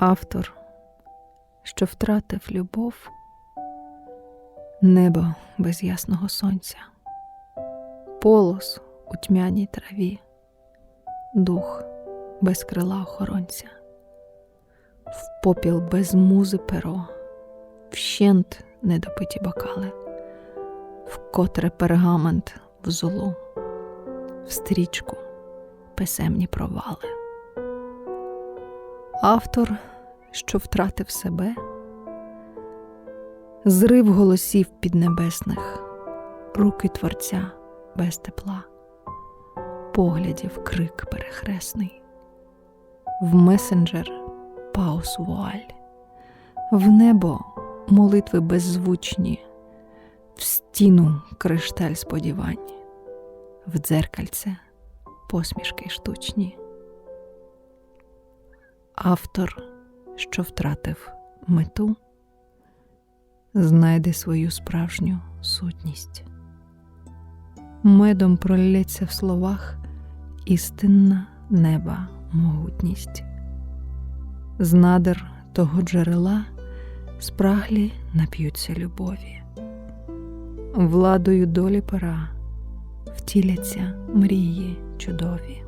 Автор, що втратив любов, небо без ясного сонця, полос у тьмяній траві, дух без крила охоронця, в попіл без музи перо, вщент недопиті бокали, вкотре пергамент в золу, в стрічку писемні провали. Автор, що втратив себе, зрив голосів піднебесних, руки творця без тепла, поглядів крик перехресний, в месенджер паус вуаль, в небо молитви беззвучні, в стіну кришталь сподівань, в дзеркальце посмішки штучні. Автор, що втратив мету, знайде свою справжню сутність. Медом пролється в словах істинна неба могутність. З надр того джерела спраглі нап'ються любові, владою долі пора втіляться мрії чудові.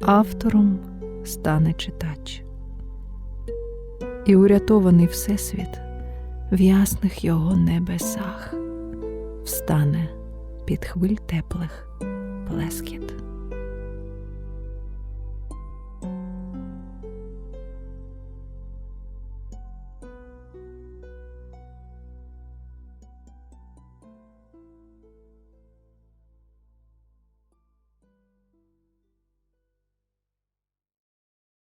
Автором стане читач, і урятований Всесвіт в ясних його небесах встане під хвиль теплих плескіт.